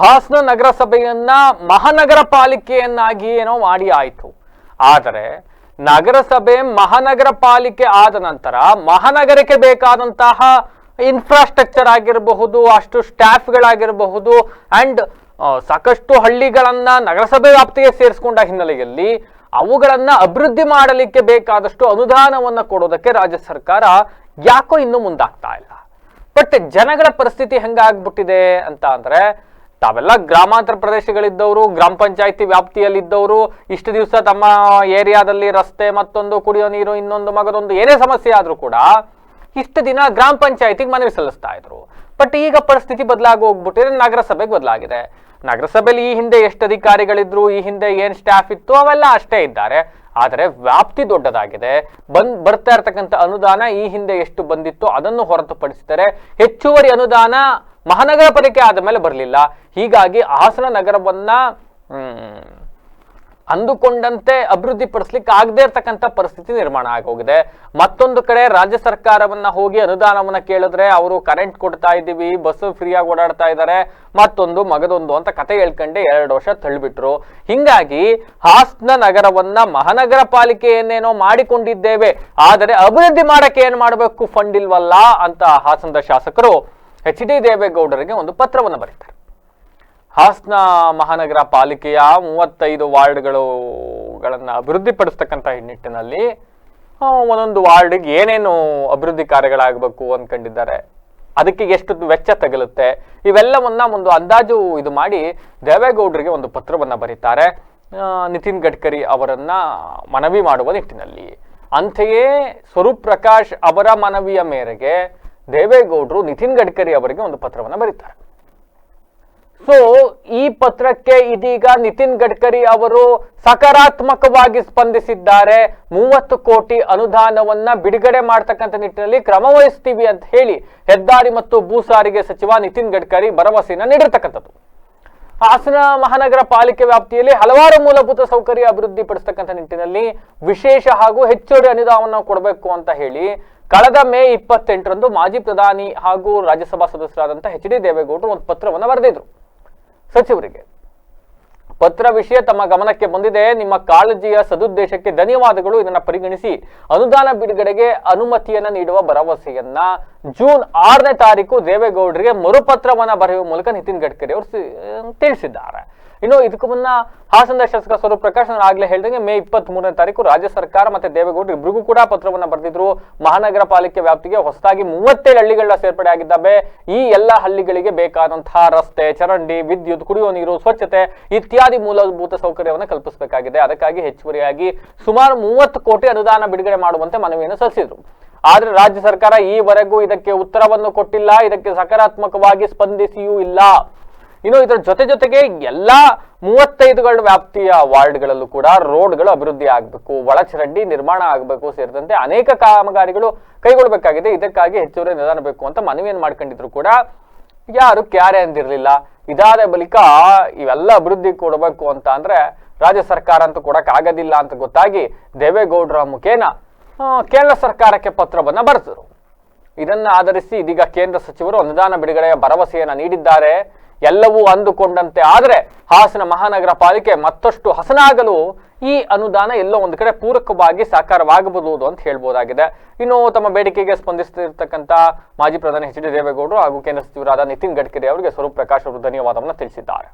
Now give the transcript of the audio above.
ಹಾಸನ ನಗರಸಭೆಯನ್ನ ಮಹಾನಗರ ಪಾಲಿಕೆಯನ್ನಾಗಿ ಏನೋ ಮಾಡಿ ಆಯಿತು. ಆದರೆ ನಗರಸಭೆ ಮಹಾನಗರ ಪಾಲಿಕೆ ಆದ ನಂತರ ಮಹಾನಗರಕ್ಕೆ ಬೇಕಾದಂತಹ ಇನ್ಫ್ರಾಸ್ಟ್ರಕ್ಚರ್ ಆಗಿರಬಹುದು, ಅಷ್ಟು ಸ್ಟಾಫ್ಗಳಾಗಿರಬಹುದು ಅಂಡ್ ಸಾಕಷ್ಟು ಹಳ್ಳಿಗಳನ್ನ ನಗರಸಭೆ ವ್ಯಾಪ್ತಿಗೆ ಸೇರಿಸಿಕೊಂಡ ಹಿನ್ನೆಲೆಯಲ್ಲಿ ಅವುಗಳನ್ನ ಅಭಿವೃದ್ಧಿ ಮಾಡಲಿಕ್ಕೆ ಬೇಕಾದಷ್ಟು ಅನುದಾನವನ್ನ ಕೊಡೋದಕ್ಕೆ ರಾಜ್ಯ ಸರ್ಕಾರ ಯಾಕೋ ಇನ್ನೂ ಮುಂದಾಗ್ತಾ ಇಲ್ಲ. ಬಟ್ ಜನಗಳ ಪರಿಸ್ಥಿತಿ ಹೆಂಗಾಗ್ಬಿಟ್ಟಿದೆ ಅಂತ ಅಂದ್ರೆ ತಾವೆಲ್ಲ ಗ್ರಾಮಾಂತರ ಪ್ರದೇಶಗಳಿದ್ದವರು, ಗ್ರಾಮ ಪಂಚಾಯತಿ ವ್ಯಾಪ್ತಿಯಲ್ಲಿದ್ದವರು, ಇಷ್ಟು ದಿವಸ ತಮ್ಮ ಏರಿಯಾದಲ್ಲಿ ರಸ್ತೆ ಮತ್ತೊಂದು, ಕುಡಿಯೋ ನೀರು ಇನ್ನೊಂದು, ಮಗದೊಂದು, ಏನೇ ಸಮಸ್ಯೆ ಆದರೂ ಕೂಡ ಇಷ್ಟು ದಿನ ಗ್ರಾಮ ಪಂಚಾಯತಿಗೆ ಮನವಿ ಸಲ್ಲಿಸ್ತಾ ಇದ್ರು. ಬಟ್ ಈಗ ಪರಿಸ್ಥಿತಿ ಬದಲಾಗಿ ಹೋಗ್ಬಿಟ್ಟಿದ್ರೆ ನಗರಸಭೆಗೆ ಬದಲಾಗಿದೆ. ನಗರಸಭೆಯಲ್ಲಿ ಈ ಹಿಂದೆ ಎಷ್ಟು ಅಧಿಕಾರಿಗಳಿದ್ರು, ಈ ಹಿಂದೆ ಏನ್ ಸ್ಟಾಫ್ ಇತ್ತು, ಅವೆಲ್ಲ ಅಷ್ಟೇ ಇದ್ದಾರೆ. ಆದರೆ ವ್ಯಾಪ್ತಿ ದೊಡ್ಡದಾಗಿದೆ. ಬಂದ್, ಬರ್ತಾ ಇರತಕ್ಕಂಥ ಅನುದಾನ ಈ ಹಿಂದೆ ಎಷ್ಟು ಬಂದಿತ್ತು ಅದನ್ನು ಹೊರತುಪಡಿಸಿದರೆ ಹೆಚ್ಚುವರಿ ಅನುದಾನ ಮಹಾನಗರ ಪಾಲಿಕೆ ಆದ ಮೇಲೆ ಬರಲಿಲ್ಲ. ಹೀಗಾಗಿ ಹಾಸನ ನಗರವನ್ನ ಅಂದುಕೊಂಡಂತೆ ಅಭಿವೃದ್ಧಿ ಪಡಿಸ್ಲಿಕ್ಕೆ ಆಗದೆ ಇರತಕ್ಕಂಥ ಪರಿಸ್ಥಿತಿ ನಿರ್ಮಾಣ ಆಗೋಗಿದೆ ಮತ್ತೊಂದು ಕಡೆ ರಾಜ್ಯ ಸರ್ಕಾರವನ್ನ ಹೋಗಿ ಅನುದಾನವನ್ನ ಕೇಳಿದ್ರೆ ಅವರು ಕರೆಂಟ್ ಕೊಡ್ತಾ ಇದ್ದೀವಿ ಬಸ್ ಫ್ರೀಯಾಗಿ ಓಡಾಡ್ತಾ ಇದ್ದಾರೆ. ಮತ್ತೊಂದು ಮಗದೊಂದು ಅಂತ ಕತೆ ಹೇಳ್ಕೊಂಡೆ ಎರಡು ವರ್ಷ ತಳ್ಳಿಬಿಟ್ರು. ಹಿಂಗಾಗಿ ಹಾಸನ ನಗರವನ್ನ ಮಹಾನಗರ ಪಾಲಿಕೆಯನ್ನೇನೋ ಮಾಡಿಕೊಂಡಿದ್ದೇವೆ, ಆದರೆ ಅಭಿವೃದ್ಧಿ ಮಾಡಕ್ಕೆ ಏನ್ ಮಾಡಬೇಕು? ಫಂಡ್ ಇಲ್ವಲ್ಲ ಅಂತ ಹಾಸನದ ಶಾಸಕರು. ಎಚ್ ಡಿ ದೇವೇಗೌಡರಿಗೆ ಒಂದು ಪತ್ರವನ್ನು ಬರೀತಾರೆ. ಹಾಸನ ಮಹಾನಗರ ಪಾಲಿಕೆಯ ಮೂವತ್ತೈದು ವಾರ್ಡ್ಗಳುಗಳನ್ನು ಅಭಿವೃದ್ಧಿಪಡಿಸ್ತಕ್ಕಂಥ ನಿಟ್ಟಿನಲ್ಲಿ ಒಂದೊಂದು ವಾರ್ಡಿಗೆ ಏನೇನು ಅಭಿವೃದ್ಧಿ ಕಾರ್ಯಗಳಾಗಬೇಕು ಅಂದ್ಕೊಂಡಿದ್ದಾರೆ ಅದಕ್ಕೆ ಎಷ್ಟು ವೆಚ್ಚ ತಗಲುತ್ತೆ, ಇವೆಲ್ಲವನ್ನ ಒಂದು ಅಂದಾಜು ಇದು ಮಾಡಿ ದೇವೇಗೌಡರಿಗೆ ಒಂದು ಪತ್ರವನ್ನ ಬರೀತಾರೆ. ನಿತಿನ್ ಗಡ್ಕರಿ ಅವರನ್ನ ಮನವಿ ಮಾಡುವ ನಿಟ್ಟಿನಲ್ಲಿ. ಅಂತೆಯೇ ಸ್ವರೂಪ್ ಪ್ರಕಾಶ್ ಅವರ ಮನವಿಯ ಮೇರೆಗೆ ದೇವೇಗೌಡರು ನಿತಿನ್ ಗಡ್ಕರಿ ಅವರಿಗೆ ಒಂದು ಪತ್ರವನ್ನು ಬರೀತಾರೆ. ಸೊ ಈ ಪತ್ರಕ್ಕೆ ಇದೀಗ ನಿತಿನ್ ಗಡ್ಕರಿ ಅವರು ಸಕಾರಾತ್ಮಕವಾಗಿ ಸ್ಪಂದಿಸಿದ್ದಾರೆ. ಮೂವತ್ತು ಕೋಟಿ ಅನುದಾನವನ್ನ ಬಿಡುಗಡೆ ಮಾಡ್ತಕ್ಕಂಥ ನಿಟ್ಟಿನಲ್ಲಿ ಕ್ರಮ ವಹಿಸ್ತೀವಿ ಅಂತ ಹೇಳಿ ಹೆದ್ದಾರಿ ಮತ್ತು ಭೂ ಸಾರಿಗೆ ಸಚಿವ ನಿತಿನ್ ಗಡ್ಕರಿ ಭರವಸೆಯನ್ನು ನೀಡಿರ್ತಕ್ಕಂಥದ್ದು. ಹಾಸನ ಮಹಾನಗರ ಪಾಲಿಕೆ ವ್ಯಾಪ್ತಿಯಲ್ಲಿ ಹಲವಾರು ಮೂಲಭೂತ ಸೌಕರ್ಯ ಅಭಿವೃದ್ಧಿ ಪಡಿಸ್ತಕ್ಕಂಥ ನಿಟ್ಟಿನಲ್ಲಿ ವಿಶೇಷ ಹಾಗೂ ಹೆಚ್ಚುವರಿ ಅನುದಾನವನ್ನು ಕೊಡಬೇಕು ಅಂತ ಹೇಳಿ ಕಳೆದ ಮೇ ಇಪ್ಪತ್ತೆಂಟರಂದು ಮಾಜಿ ಪ್ರಧಾನಿ ಹಾಗೂ ರಾಜ್ಯಸಭಾ ಸದಸ್ಯರಾದಂಥ ಎಚ್ ಡಿ ದೇವೇಗೌಡರು ಒಂದು ಪತ್ರವನ್ನು ಬರೆದಿದ್ರು. ಸಚಿವರಿಗೆ ಪತ್ರ ವಿಷಯ ತಮ್ಮ ಗಮನಕ್ಕೆ ಬಂದಿದೆ, ನಿಮ್ಮ ಕಾಳಜಿಯ ಸದುದ್ದೇಶಕ್ಕೆ ಧನ್ಯವಾದಗಳು, ಇದನ್ನು ಪರಿಗಣಿಸಿ ಅನುದಾನ ಬಿಡುಗಡೆಗೆ ಅನುಮತಿಯನ್ನ ನೀಡುವ ಭರವಸೆಯನ್ನ ಜೂನ್ ಆರನೇ ತಾರೀಕು ದೇವೇಗೌಡರಿಗೆ ಮರುಪತ್ರವನ್ನ ಬರೆಯುವ ಮೂಲಕ ನಿತಿನ್ ಗಡ್ಕರಿ ಅವರು ತಿಳಿಸಿದ್ದಾರೆ. ಇನ್ನು ಇದಕ್ಕೂ ಮುನ್ನ ಹಾಸನದ ಶಾಸಕ ಸ್ವರೂಪ್ ಪ್ರಕಾಶ್ ನಾನು ಆಗ್ಲೇ ಹೇಳಿದಂಗೆ ಮೇ ಇಪ್ಪತ್ತ್ ಮೂರನೇ ತಾರೀಕು ರಾಜ್ಯ ಸರ್ಕಾರ ಮತ್ತೆ ದೇವೇಗೌಡರು ಇಬ್ಬರಿಗೂ ಕೂಡ ಪತ್ರವನ್ನ ಬರೆದಿದ್ರು. ಮಹಾನಗರ ಪಾಲಿಕೆ ವ್ಯಾಪ್ತಿಗೆ ಹೊಸದಾಗಿ ಮೂವತ್ತೇಳು ಹಳ್ಳಿಗಳ ಸೇರ್ಪಡೆ ಆಗಿದ್ದಾವೆ ಈ ಎಲ್ಲ ಹಳ್ಳಿಗಳಿಗೆ ಬೇಕಾದಂತಹ ರಸ್ತೆ, ಚರಂಡಿ, ವಿದ್ಯುತ್, ಕುಡಿಯುವ ನೀರು, ಸ್ವಚ್ಛತೆ ಇತ್ಯಾದಿ ಮೂಲಭೂತ ಸೌಕರ್ಯವನ್ನು ಕಲ್ಪಿಸಬೇಕಾಗಿದೆ. ಅದಕ್ಕಾಗಿ ಹೆಚ್ಚುವರಿಯಾಗಿ ಸುಮಾರು ಮೂವತ್ತು ಕೋಟಿ ಅನುದಾನ ಬಿಡುಗಡೆ ಮಾಡುವಂತೆ ಮನವಿಯನ್ನು ಸಲ್ಲಿಸಿದ್ರು. ಆದರೆ ರಾಜ್ಯ ಸರ್ಕಾರ ಈವರೆಗೂ ಇದಕ್ಕೆ ಉತ್ತರವನ್ನು ಕೊಟ್ಟಿಲ್ಲ, ಇದಕ್ಕೆ ಸಕಾರಾತ್ಮಕವಾಗಿ ಸ್ಪಂದಿಸಿಯೂ ಇಲ್ಲ. ಇನ್ನು ಇದರ ಜೊತೆ ಜೊತೆಗೆ ಎಲ್ಲಾ ಮೂವತ್ತೈದುಗಳ ವ್ಯಾಪ್ತಿಯ ವಾರ್ಡ್ಗಳಲ್ಲೂ ಕೂಡ ರೋಡ್ಗಳು ಅಭಿವೃದ್ಧಿ ಆಗಬೇಕು, ಒಳಚರಂಡಿ ನಿರ್ಮಾಣ ಆಗಬೇಕು ಸೇರಿದಂತೆ ಅನೇಕ ಕಾಮಗಾರಿಗಳು ಕೈಗೊಳ್ಳಬೇಕಾಗಿದೆ ಇದಕ್ಕಾಗಿ ಹೆಚ್ಚುವರಿ ನಿಧಾನ ಬೇಕು ಅಂತ ಮನವಿಯನ್ನು ಮಾಡ್ಕೊಂಡಿದ್ರು ಕೂಡ ಯಾರು ಕ್ಯಾರೆ ಅಂದಿರಲಿಲ್ಲ. ಇದಾದ ಬಳಿಕ ಇವೆಲ್ಲ ಅಭಿವೃದ್ಧಿ ಕೊಡಬೇಕು ಅಂತ ಅಂದ್ರೆ ರಾಜ್ಯ ಸರ್ಕಾರ ಅಂತೂ ಕೊಡಕ್ ಆಗೋದಿಲ್ಲ ಅಂತ ಗೊತ್ತಾಗಿ ದೇವೇಗೌಡರ ಮುಖೇನ ಕೇಂದ್ರ ಸರ್ಕಾರಕ್ಕೆ ಪತ್ರವನ್ನು ಬರೆದರು ಇದನ್ನ ಆಧರಿಸಿ ಇದೀಗ ಕೇಂದ್ರ ಸಚಿವರು ಅನುದಾನ ಬಿಡುಗಡೆಯ ಭರವಸೆಯನ್ನು ನೀಡಿದ್ದಾರೆ. ಎಲ್ಲವೂ ಅಂದುಕೊಂಡಂತೆ ಆದರೆ ಹಾಸನ ಮಹಾನಗರ ಪಾಲಿಕೆ ಮತ್ತಷ್ಟು ಹಸನಾಗಲು ಈ ಅನುದಾನ ಎಲ್ಲೋ ಒಂದು ಕಡೆ ಪೂರಕವಾಗಿ ಸಾಕಾರವಾಗಬಹುದು ಅಂತ ಹೇಳ್ಬೋದಾಗಿದೆ. ಇನ್ನು ತಮ್ಮ ಬೇಡಿಕೆಗೆ ಸ್ಪಂದಿಸುತ್ತಿರ್ತಕ್ಕಂಥ ಮಾಜಿ ಪ್ರಧಾನಿ ಎಚ್ ಡಿ ದೇವೇಗೌಡರು ಹಾಗೂ ಕೇಂದ್ರ ಸಚಿವರಾದ ನಿತಿನ್ ಗಡ್ಕರಿ ಅವರಿಗೆ ಸ್ವರೂಪ್ ಪ್ರಕಾಶ್ ಅವರು ಧನ್ಯವಾದವನ್ನು ತಿಳಿಸಿದ್ದಾರೆ.